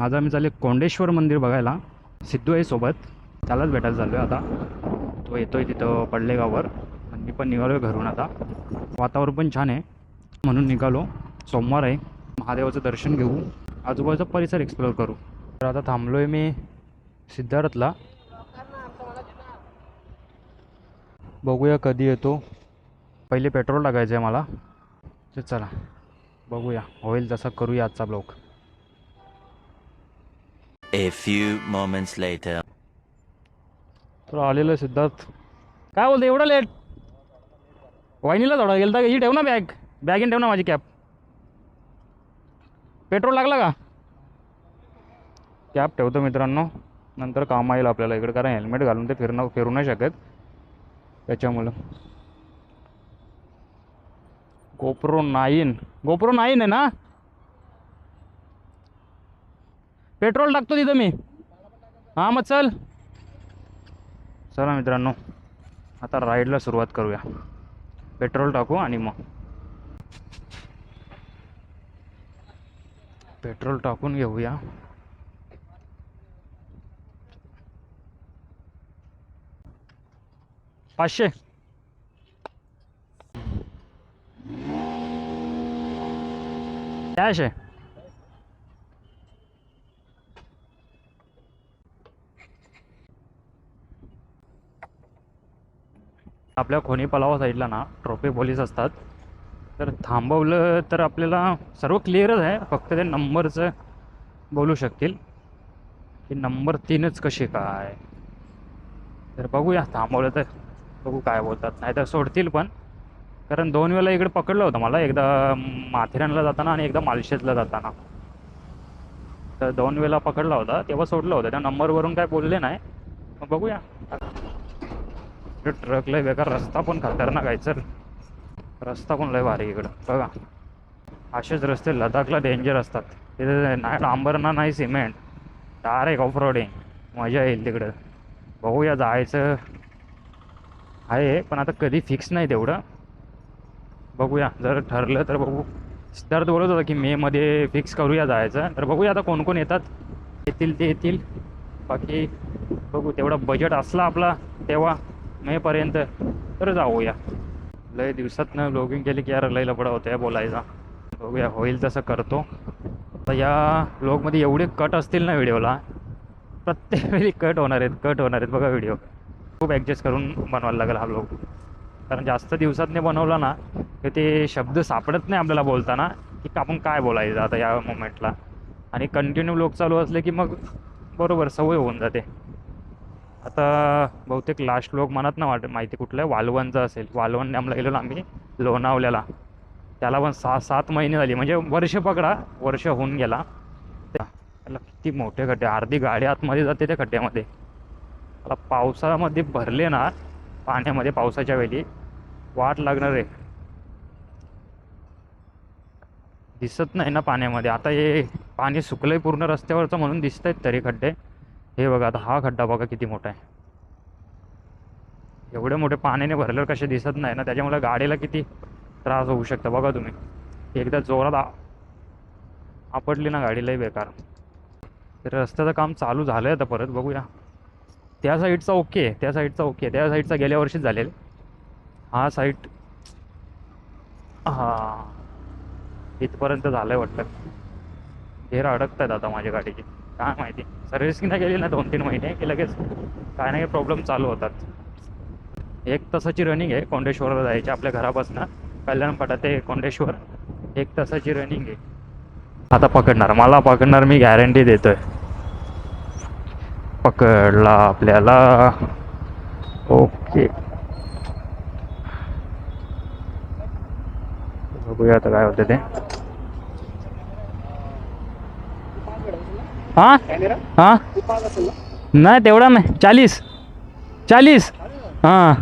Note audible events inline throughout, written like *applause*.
आज आम्ही चालले कोंडेश्वर मंदिर बघायला. सिद्धू आहे सोबत. त्यालाच भेटायला चाललो आहे आता. तो येतो आहे तिथं पडलेगाववर. आणि मी पण निघालो आहे घरून आता. वातावरण पण छान आहे. म्हणून निघालो. सोमवार आहे. महादेवाचं दर्शन घेऊ. आजूबाजूचा परिसर एक्सप्लोअर करू. तर आता थांबलो आहे मी सिद्धार्थला. बघूया कधी येतो. पहिले पेट्रोल टाकायचं आहे मला चला बघूया. होईल तसा करूया आजचा blog A few moments later. तर आलेलं सिद्धार्थ. काय बोलतो एवढं लेट वाहिनीला थोडा गेलता ही ठेव ना बॅग बॅगीन ठेव ना माझी कॅब पेट्रोल लागला का? कॅब ठेवतो मित्रांनो. नंतर काम येईल आपल्याला इकडे कारण हेल्मेट घालून ते फिरणं फिरू नाही शकत. त्याच्यामुळं. गोप्रो नाईन गोप्रो नाईन आहे ना? पेट्रोल टाकतो तिथं मी. हां मग चल. चला मित्रांनो आता राईडला सुरुवात करूया. पेट्रोल टाकू आणि मग. पेट्रोल टाकून घेऊया. पाचशे. कॅश आहे आपल्या खोनी पलावा साईडला ना ट्रॉफी पोलीस असतात. तर थांबवलं तर आपल्याला सर्व क्लिअरच आहे. फक्त ते नंबरचं बोलू शकतील. की नंबर तीनच कसे काय? तर बघूया थांबवलं तर बघू काय बोलतात. नाही तर सोडतील पण. कारण दोन वेळेला इकडे पकडलं होतं मला एकदा माथेरानला जाताना आणि एकदा मालशेजला जाताना. तर दोन वेळेला पकडला होता तेव्हा सोडलं होतं. त्या नंबरवरून काय बोलले नाही. मग बघूया. ट्रक लय बेकार रस्ता पण खतरनाक आहे चल. रस्ता पण लय भारी इकडं बघा. असेच रस्ते लडाखला डेंजर असतात. तिथे नाही डांबर ना नाही सिमेंट डायरेक्ट ऑफ रोडिंग मजा येईल तिकडं. बघूया जायचं. आहे पण आता कधी फिक्स नाही तेवढं. बघूया जर ठरलं तर बघू. सिद्धार्थ बोलत होता की मेमध्ये फिक्स करूया जायचं. तर बघूया आता कोण कोण येतात. येतील ते येतील. बाकी बघू तेवढा बजेट असला आपला तेव्हा. मेपर्यंत. तर जाऊया. लय दिवसातनं ब्लॉगिंग केली की यार लय लपडा होतं बोलायचा. बघूया होईल तसं करतो. तर या ब्लॉगमध्ये एवढे कट असतील ना व्हिडिओला प्रत्येक वेळी कट होणार आहेत कट होणार आहेत. बघा व्हिडिओ खूप ॲडजस्ट करून बनवायला लागेल हा ब्लॉग कारण जास्त दिवसातने बनवला ना तर ते शब्द सापडत नाही आपल्याला बोलताना की आपण काय बोलायचं आता या मोमेंटला आणि कंटिन्यू ब्लॉग चालू असले की मग बरोबर सवय होऊन जाते. आता बहुतेक लास्ट लोक म्हणत ना वाट माहिती कुठलं? आहे वालवणचं असेल. वालवण डॅमला गेलेलो आम्ही लोणावल्याला त्याला पण सहा सात महिने झाली. म्हणजे वर्ष पकडा वर्ष होऊन गेला. त्याला किती मोठे खड्डे. अर्धी गाडी आतमध्ये जाते त्या खड्ड्यामध्ये. मला पावसामध्ये भरले ना पाण्यामध्ये पावसाच्या वेळी वाट लागणार आहे. दिसत नाही ना पाण्यामध्ये. आता हे पाणी सुकलंय पूर्ण रस्त्यावरचं म्हणून दिसत आहेत तरी खड्डे. हे बघा आता हा खड्डा बघा किती मोठा आहे. एवढे मोठे पाण्याने भरलेलं कसे दिसत नाही ना त्याच्यामुळे गाडीला किती त्रास होऊ शकतो. बघा तुम्ही एकदा जोरात आपटली ना गाडीलाही बेकार. तर रस्त्याचं काम चालू झालं आहे आता परत बघूया. त्या साईडचा ओके आहे त्या साईडचा ओके त्या साईडचा गेल्या वर्षीच झालेलं. हा साईड हां. इथपर्यंत झालं आहे वाटतं. घेर अडकत आहेत आता माझ्या गाडीची. काय माहिती. सर्व्हिसिंगला नाही केली ना दोन तीन महिने की लगेच काय नाही प्रॉब्लेम चालू होतात. एक तासाची रनिंग आहे कोंडेश्वरला जायची आपल्या घरापासून. कल्याणपटा ते कोंडेश्वर. एक तासाची रनिंग आहे. आता पकडणार. मला पकडणार मी गॅरंटी देतोय. पकडला आपल्याला. ओके बघूया आता काय होतं ते. हां? हां? नाही तेवढा नाही. चाळीस. चाळीस. हां.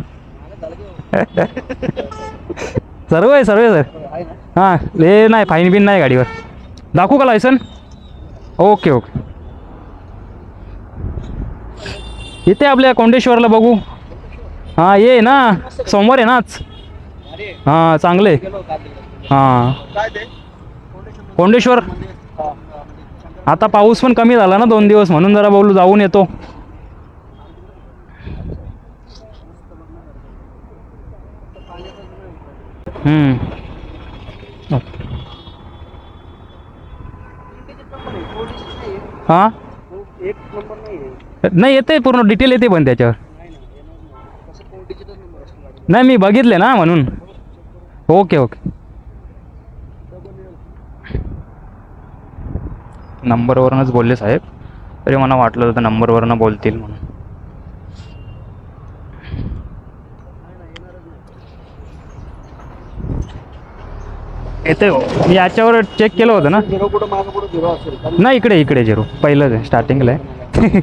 सर्व आहे सर्व आहे सर. हां हे नाही फाईन बिन नाही गाडीवर. दाखवू का लायसन ओके ओके. इथे आपल्या कोंडेश्वरला बघू. हां ये ना. सोमवार आहे ना आज? हां चांगले हां. कोंडेश्वर? आता पाऊस पण कमी झाला ना दोन दिवस म्हणून जरा बोलू जाऊन येतो. हम्म. हा? नाही येते पूर्ण डिटेल येते पण त्याच्यावर. नाही नाही मी बघितले ना म्हणून. Okay okay. नंबरवरूनच बोलले साहेब. तरी मला वाटलं होतं नंबरवरनं बोलतील म्हणून. येते हो. मी याच्यावर चेक केलं होतं ना? नाही इकडे इकडे झिरो. पहिलंच आहे स्टार्टिंगला आहे. *laughs*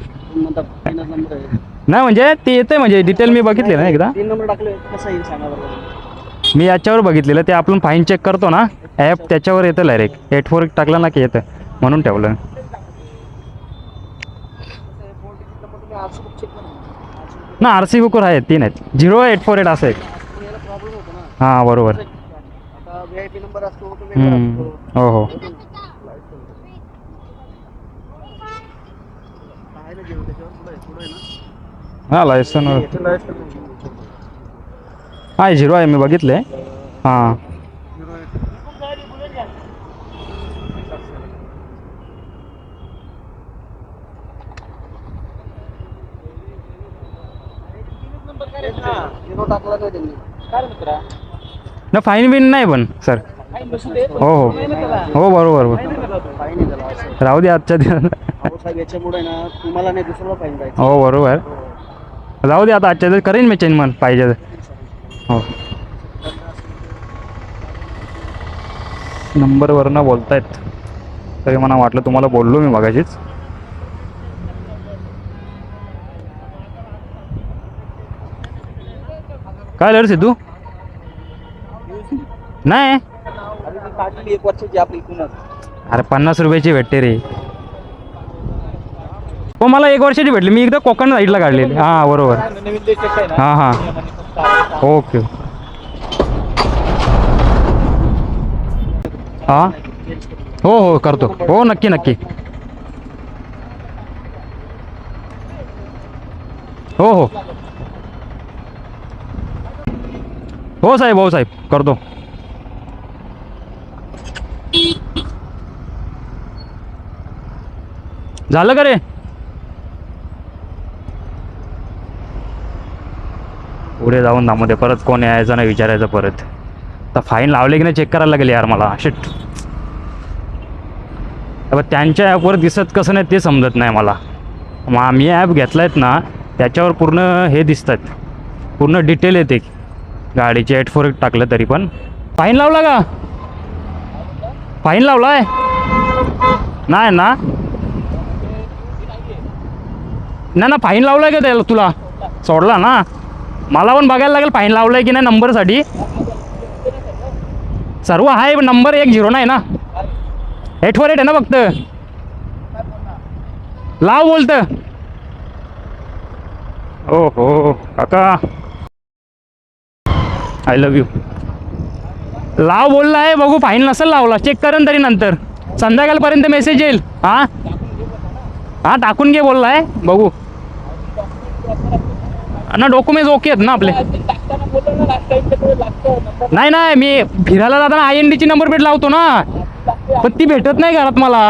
नाही म्हणजे ते येते म्हणजे डिटेल मी बघितले ना एकदा. मी याच्यावर बघितलेलं ते आपण फाईन चेक करतो ना. ॲप त्याच्यावर येतं डायरेक्ट एट फोर टाकलं ना की येतं. म्हणून ठेवलं. ना आर सी बुकवर आहेत तीन आहेत. झिरो एट फोर एट असं आहे पण याला प्रॉब्लेम होतो ना हां बरोबर हो हो हां लायसन. हां झिरो आहे मी बघितले हां झिरो आहे. झिरो टाकला नाही त्यांनी काय मित्रा ना फाईन बिन नाही पण सर हो हो. हो बरोबर बरोबर. राहू दे आजच्या दिवस अहो साहेब याच्यामुळे ना तुम्हाला नाही दुसऱ्याला फाईन जायचं. हो बरोबर. जाऊ दे आता आजच्या दिवस करेन मी चेंज मन पाहिजे तर. हो. नंबरवरनं बोलतायत. तरी मला वाटलं तुम्हाला बोललो मी मगाशीच. काय लढ सिद्धू नाही? अरे एक वर्षाची आपली अरे पन्नास रुपयाची भेटते रे. हो मला एक वर्षाची भेटली. मी एकदा कोकण साईडला काढलेली. हां बरोबर. हा हा हां हां. ओके. हां? हो हो करतो. हो नक्की नक्की. हो हो. हो साहेब हो साहेब करतो. झालं का रे? पुढे जाऊन दामध्ये परत कोण यायचं नाही विचारायचं परत. तर फाईन लावले की नाही चेक करायला लागेल यार मला. शिट त्यांच्या ॲपवर दिसत कसं नाही ते समजत नाही मला. मग आम्ही ॲप घेतला आहेत ना त्याच्यावर पूर्ण हे दिसतात. पूर्ण डिटेल येते. गाडीचे एट फोर टाकलं तरी पण. फाईन लावला का? फाईन लावलाय? नाही ना? नाही ना फाईन लावलाय का त्याला तुला? सोडला ना? मला पण बघायला लागेल फाईन लावलाय की नाही नंबरसाठी सर्व आहे नंबर एक झिरो नाही ना. एट फोर एट आहे ना फक्त? लाव बोलत. ओ हो काका आय लव्ह यू लाव बोलला आहे बघू फाईन नसेल लावला. चेक करेन तरी नंतर. संध्याकाळपर्यंत मेसेज येईल. हां? हां टाकून घे बोलला आहे. बघू. ना डॉक्युमेंट्स ओके आहेत ना आपले? नाही नाही मी फिरायला जाताना आय एन डीची नंबर प्लेट लावतो ना. पण ती भेटत नाही घरात मला.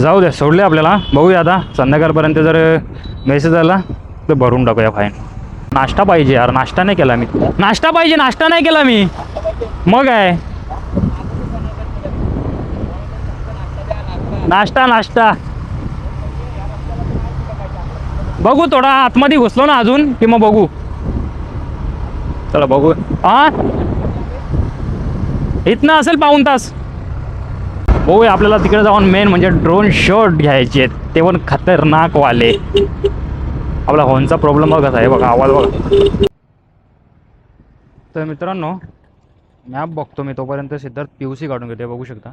जाऊ दे सोडले आपल्याला. बघूया आता. संध्याकाळपर्यंत जर मेसेज आला तर भरून टाकूया फाईन नाश्ता पाहिजे यार नाश्ता नाही केला मी. नाश्ता पाहिजे नाश्ता नाही केला मी. मग काय? नाश्ता नाश्ता. बघू थोडा आतमध्ये घुसलो ना अजून की मग बघू. चला बघू. हा? इथनं असेल पाऊन तास. हो आपल्याला तिकडे जाऊन मेन म्हणजे ड्रोन शॉट घ्यायचे ते पण खतरनाक वाले आपला हॉर्नचा प्रॉब्लेम बघा आहे बघा आवाज बघा. तर मित्रांनो मॅप बघतो मी तोपर्यंत सिद्धार्थ पी यू सी काढून घेते बघू शकता.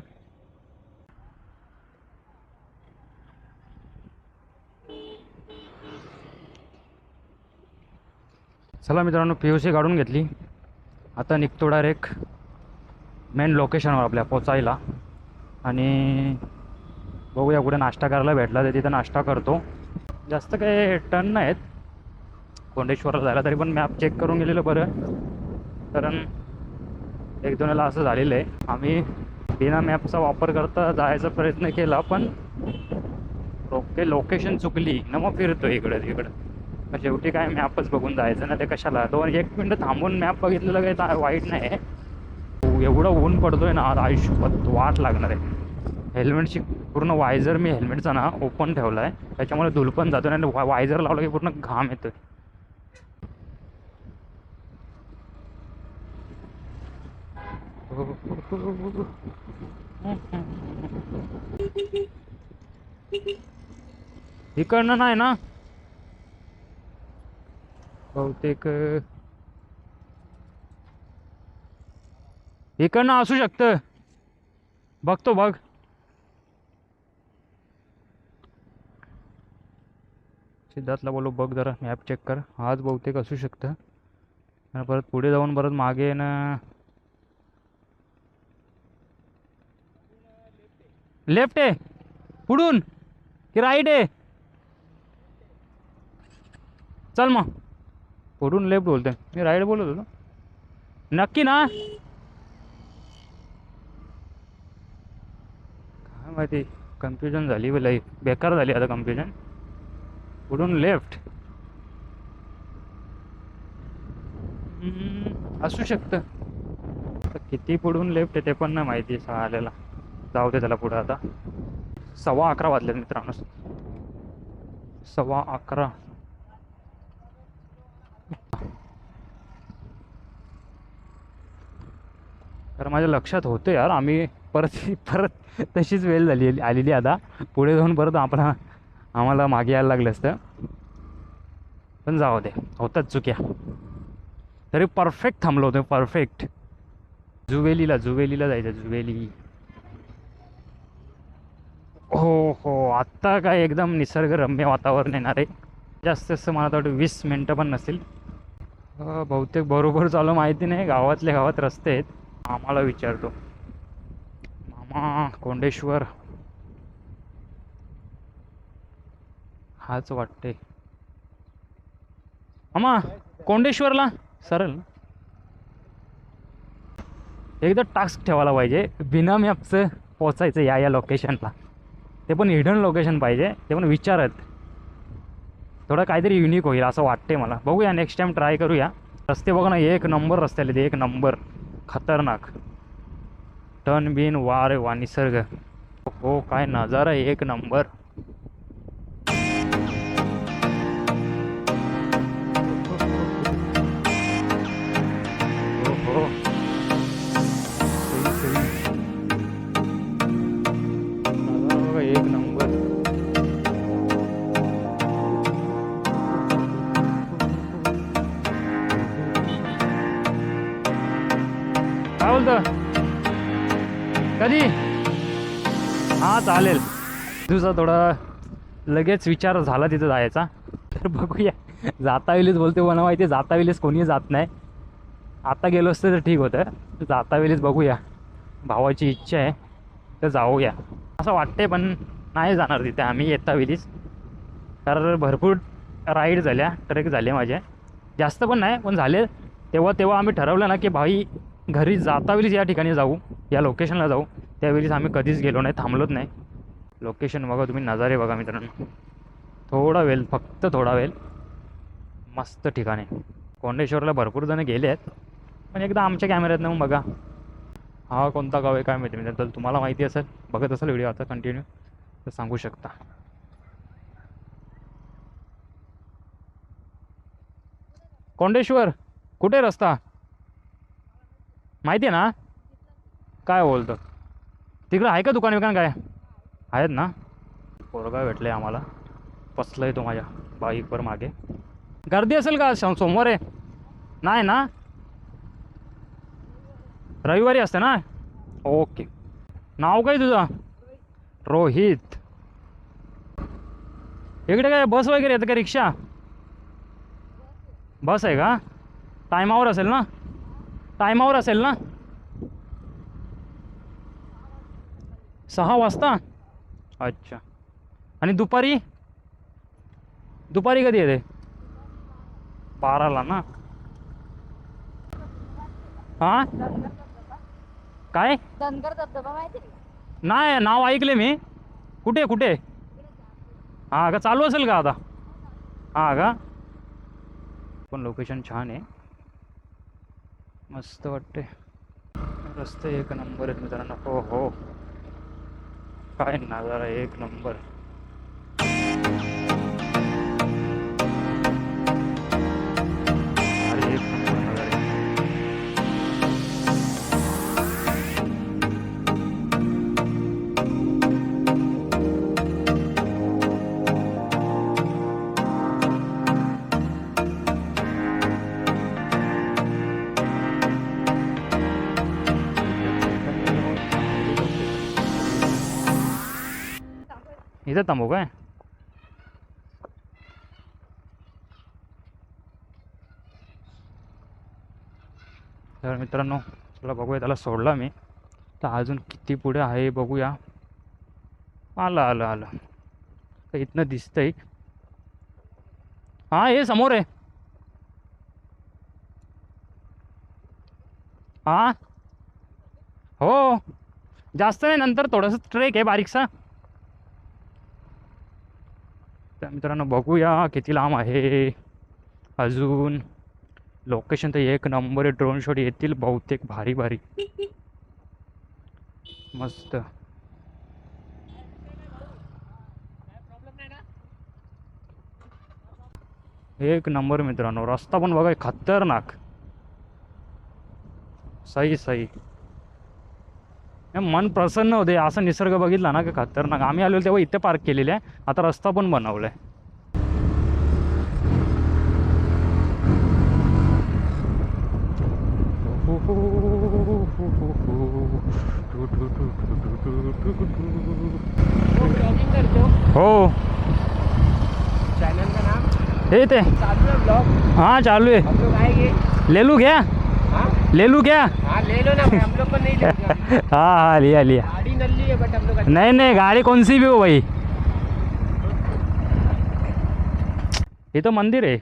चला मित्रांनो पी यू सी काढून घेतली. आता निघतो डायरेक्ट मेन लोकेशनवर आपल्या पोचायला. आणि बघूया कुठे नाश्ता करायला भेटला तर तिथं नाश्ता करतो. जास्त काही टर्न नाहीत. कोंडेश्वरला जायला तरी पण मॅप चेक करून गेलेलं बरं. कारण एक दोन वेळेला असं झालेलं आहे. आम्ही बिना मॅपचा वापर करता जायचा प्रयत्न केला पण ओके लोकेशन चुकली. ना मग फिरतो इकडं तिकडं. मग शेवटी काय मॅपच बघून जायचं ना ते कशाला? दोन एक मिनटं थांबून मॅप बघितलेलं काही वाईट नाही आहे एवढं ऊन पडतोय ना आज आयुष्यपत वाट लागणार आहे. हेल्मेटची पूर्ण वायझर मी हेल्मेटचा ना ओपन ठेवला आहे त्याच्यामुळे धूल पण जातो आणि वा वायझर लावलं की पूर्ण घाम येतोय. इकडनं नाही ना? बहुतेक इकडनं असू शकतं. बघतो बघ. सिद्धार्थला बोलो बघ जरा मॅप चेक कर. आज बहुतेक असू शकतं. आणि परत पुढे जाऊन परत मागे ना लेफ्ट आहे पुढून. की राईट आहे चल मग. पुढून लेफ्ट बोलतोय. मी राईट बोलत होतो. नक्की ना? काय माहिती. कन्फ्युजन झाली लई. बेकार झाली आता कन्फ्युजन पुढून लेफ्ट. असू शकतं. किती पुढून लेफ्ट आहे ते पण नाही माहिती आलेला जाऊ दे त्याला पुढं आता. सव्वा अकरा वाजले मित्रांनो. सव्वा अकरा. तर माझ्या लक्षात होतं यार आम्ही परत परत तशीच वेळ झाली आलेली आता. पुढे जाऊन परत आपण आम्हाला मागे यायला लागलं असतं. पण जाऊ दे होतात चुक्या. तरी परफेक्ट थांबलो होतो परफेक्ट जुवेलीला जुवेलीला जायचं जुवेली. हो हो आत्ता काय एकदम निसर्गरम्य वातावरण येणार आहे जास्त जास्त मला तर वाटतं वीस मिनटं पण नसतील. बहुतेक बरोबर चालू माहिती नाही गावातल्या गावात रस्ते आहेत. मामाला विचारतो. मामा कोंडेश्वर. हाच वाटते अमा कोंडेश्वरला? सरळ ना. एकदा टास्क ठेवायला पाहिजे. बिना मॅपचं पोचायचं या या लोकेशनला ते पण हिडन लोकेशन पाहिजे. ते पण विचारत. थोडं काहीतरी युनिक होईल असं वाटते मला. बघूया नेक्स्ट टाइम ट्राय करूया. रस्ते बघ ना एक नंबर रस्ते आले ते एक नंबर खतरनाक. टर्न बिन वार वा निसर्ग हो काय नजारा एक नंबर काय बोलतो कधी? हां चालेल. तुझा थोडा लगेच विचार झाला तिथं जायचा. तर बघूया. जाता वेळीच बोलते मला माहिती जाता वेळीच कोणी जात नाही. आता गेलो असतं तर ठीक होतं. जाता वेळीच बघूया. भावाची इच्छा आहे तर जाऊया. असं वाटते पण नाही जाणार तिथे आम्ही येता वेळीच कारण भरपूर राईड झाल्या ट्रेक झाले माझे. जास्त पण नाही पण झाले. तेव्हा तेव्हा आम्ही ठरवलं ना की भाई घरी जाता वेळीच या ठिकाणी जाऊ या लोकेशनला जाऊ. त्यावेळीच आम्ही कधीच गेलो नाही थांबलोच नाही. लोकेशन बघा तुम्ही नजारे बघा मित्रांनो. थोडा वेळ फक्त थोडा वेळ. मस्त ठिकाण आहे. कोंडेश्वरला भरपूर जण गेले आहेत पण एकदा आमच्या कॅमेऱ्यात मग बघा. हा कोणता गाव आहे काय माहिती मित्र तर तुम्हाला माहिती असेल बघत असेल व्हिडिओ आता कंटिन्यू तर सांगू शकता. कोंडेश्वर कुठे रस्ता? माहिती आहे ना? काय बोलतो? तिकडं आहे का दुकान विकान काय? आहेत ना? पोरगा आहे आम्हाला? पसलं तो माझ्या बाईकवर मागे. गर्दी असेल का सो- सोमवार आहे? नाही ना? रविवारी असते ना? ओके. नाव काय तुझं? रोहित. इकडे काय बस वगैरे येतं का रिक्षा? बस आहे का? टायमावर असेल ना? टायमावर असेल ना सहा वाजता? अच्छा. आणि दुपारी? दुपारी कधी येते? बाराला ना? हा? काय? धनगर धबधबा माहिती? नाही नाव ऐकले मी. कुठे कुठे? हां का चालू असेल का आता? हां का? पण लोकेशन छान आहे. मस्त वाटते रस्ते एक नंबर आहेत मित्रांनो. हो हो. काय नजारा एक नंबर. इथं थांबू काय तर मित्रांनो चला बघूया त्याला सोडला मी. तर अजून किती पुढे आहे बघूया. आलं आलं आलं. तर इथनं दिसतंय. हां हे समोर आहे. हां? हो. जास्त नाही नंतर थोडंसं ट्रेक आहे बारीकसा. तर मित्रांनो बघूया किती लांब आहे. अजून लोकेशन तर एक नंबर ड्रोन शॉट येतील बहुतेक भारी भारी. मस्त. एक नंबर मित्रांनो रस्ता पण बघा खतरनाक. सही सही. मन प्रसन्न होते असं निसर्ग बघितला ना की खतरनाक. आम्ही आलेलो तेव्हा इथे पार्क केलेले आहे. आता रस्ता पण बनवलाय. हो. चॅनल का नाम? हे ते चालू है ब्लॉग हाँ चालू है हम लोग आएंगे ले लूँ क्या हाँ ले लूँ क्या? हाँ ले लो ना भाई हम लोग को नहीं *laughs* हाँ हाँ लिया लिया। गाड़ी नल्ली है बट हम लोग नहीं नहीं गाड़ी कौन सी भी हो भाई? इथं मंदिर आहे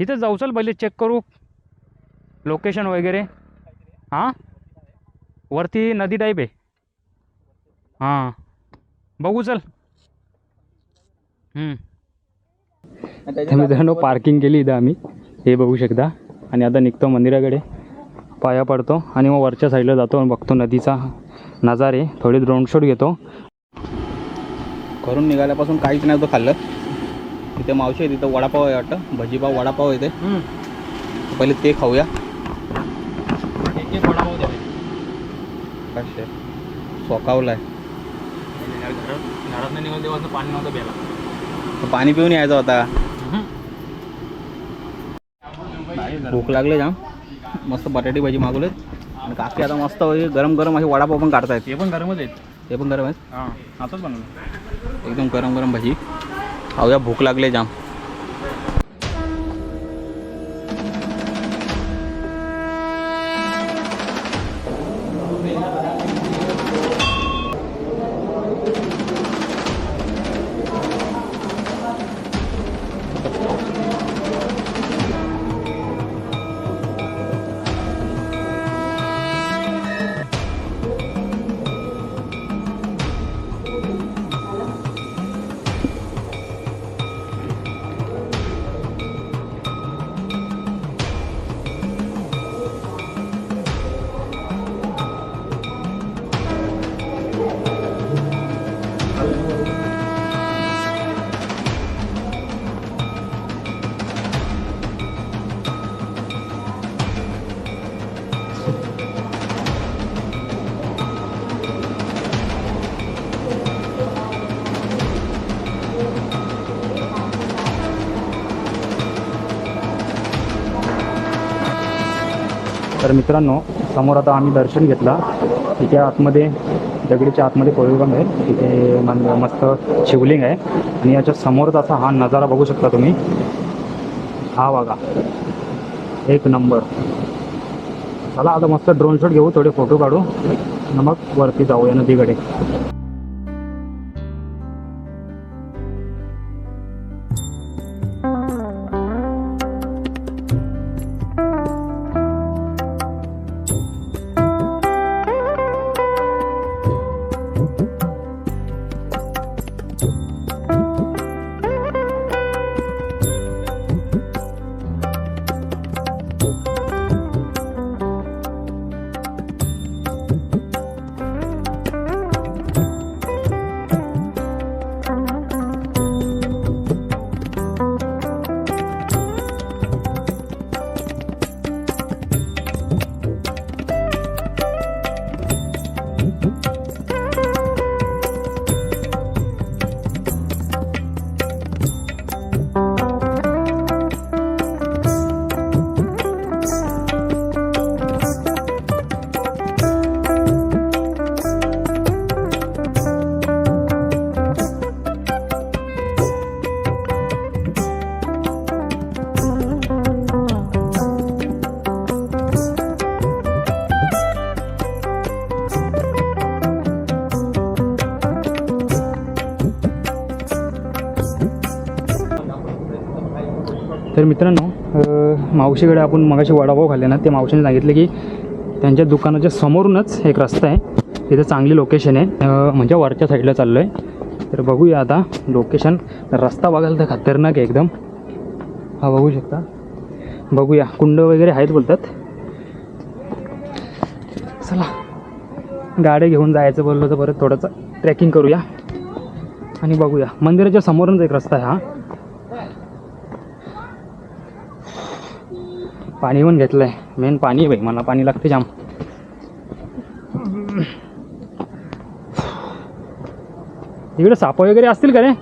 इथं जाऊ चल पहिले चेक करू लोकेशन वगैरे हां? वरती नदी टाईप आहे हां। बघू चल। हम्म. मित्रांनो पार्किंग केली इथं आम्ही. हे बघू शकता. आणि आता निघतो मंदिराकडे. पाया पडतो आणि मग वरच्या साईडला जातो आणि बघतो नदीचा नजारे. थोडी ड्रोन शॉट घेतो. घरून निघाल्यापासून काहीच नाही होतं खाल्लं. तिथे मावशी आहे तिथं वडापाव आहे वाटतं. भजीपाव वडापाव आहे ते. पहिले ते खाऊया. कसे सोकावलं आहे घरात निघाल तेव्हा पाणी नव्हतं प्यायला. पाणी पिऊन यायचं होता भूक लागले जाम. मस्त बटाटी भाजी मागवलेत. आणि काकी आता मस्त गरम गरम असे वडापाव पण काढतायत. ते पण गरमच आहेत. ते पण गरम आहेत. हां आताच बनवलं. एकदम गरम गरम भजी. खाऊया भूक लागले जाम. तर मित्रांनो समोर आता आम्ही दर्शन घेतला. तिथे आतमध्ये दगडीच्या आतमध्ये कोळीबंद आहे. तिथे मन मस्त शिवलिंग आहे. आणि याच्या समोरच असा हा नजारा बघू शकता तुम्ही. हा बघा. एक नंबर. चला आता मस्त ड्रोन शॉट घेऊ थोडे फोटो काढू. मग वरती जाऊ या नदीकडे. तर मित्रांनो मावशीकडे आपण मगाशी वडापाव खाल्ले ना ते मावशीने सांगितले की त्यांच्या दुकानाच्या समोरूनच एक रस्ता आहे. तिथं चांगली लोकेशन आहे. म्हणजे वरच्या साईडला चाललो आहे तर बघूया आता लोकेशन रस्ता बघायला तर खतरनाक आहे एकदम. हा बघू शकता. बघूया. कुंड वगैरे आहेत बोलतात. चला. गाडी घेऊन जायचं बोललं तर परत थोडंसं ट्रेकिंग करूया. आणि बघूया. मंदिराच्या समोरूनच एक रस्ता आहे हा. पाणी पण घेतलं आहे मेन पाणी आहे भाई मला पाणी लागते जाम. इकडे साप वगैरे असतील का रे?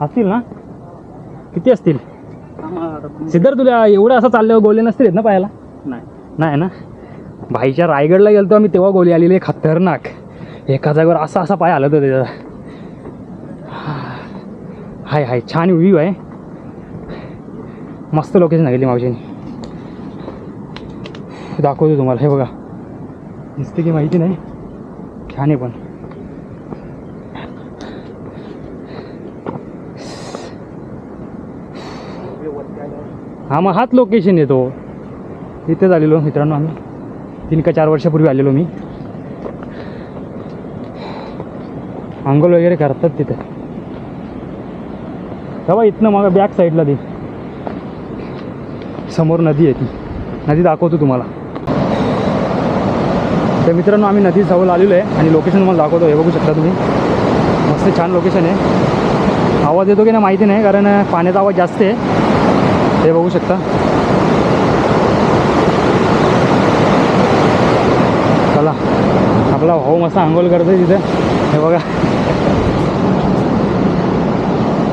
असतील ना? किती असतील? सिद्धार्थ तुला एवढं असं चालल्यावर गोले नसतील ना पायाला? नाही. नाही ना? भाईच्या रायगडला गेलतो आम्ही तेव्हा गोली आलेली आहे खतरनाक. एका जागेवर असा असा पाय आला होता त्याचा. हाय हाय छान व्ह्यू आहे. मस्त लोकेशन सांगितली मावशीने. दाखवतो तुम्हाला. हे बघा. दिसते की माहिती नाही? छान आहे पण. हा मग हाच लोकेशन येतो इथेच आलेलो मित्रांनो आम्ही. तीन का चार वर्षापूर्वी आलेलो मी. आंघोळ वगैरे करतात तिथे. तेव्हा इथनं मग बॅक साईडला दे. समोर नदी आहे ती. नदी दाखवतो तुम्हाला. तर मित्रांनो आम्ही नदी जवळ आलेलो आहे आणि लोकेशन तुम्हाला दाखवतो. हे बघू शकता तुम्ही. मस्त छान लोकेशन आहे. आवाज येतो की नाही माहिती नाही कारण पाण्याचा आवाज जास्त आहे. हे बघू शकता. चला. आपला भाऊ मस्त आंघोळ करतोय तिथे. हे बघा.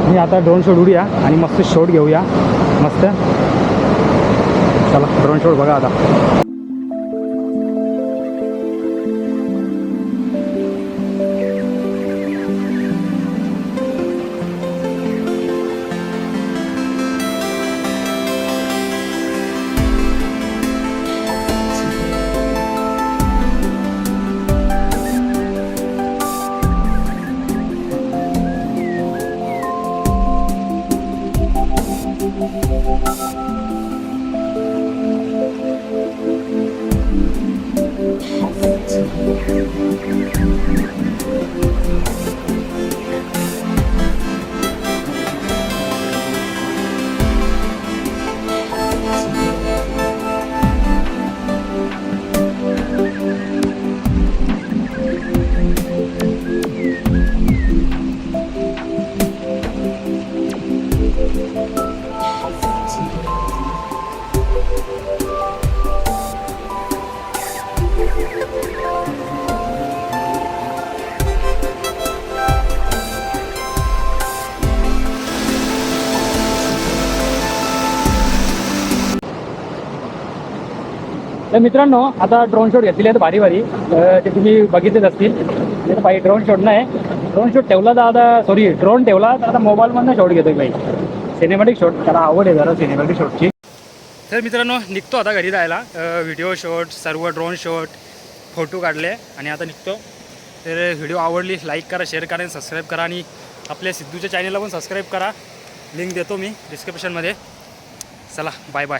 मी आता ड्रोन शॉट उडूया आणि मस्त शॉट घेऊया. मस्त. चला ड्रोन शॉट बघा आता. तर मित्रांनो आता ड्रोन शॉट घेतलेले आहेत भारी भारी ते तुम्ही बघितलेच असतील. तर बाई ड्रोन शॉट नाही. ड्रोन शॉट ठेवला तर आता सॉरी ड्रोन ठेवला तर आता मोबाईलमधनं शॉट घेतोय बाई सिनेमॅटिक शॉट त्याला आवड आहे जरा सिनेमॅटिक शॉटची तर मित्रांनो निघतो आता घरी जायला. व्हिडिओ शॉट सर्व ड्रोन शॉट फोटो काढले आणि आता निघतो. तर व्हिडिओ आवडली लाईक करा शेअर करा आणि सबस्क्राईब करा आणि आपल्या सिद्धूच्या चॅनलला पण सबस्क्राईब करा. लिंक देतो मी डिस्क्रिप्शनमध्ये चला बाय बाय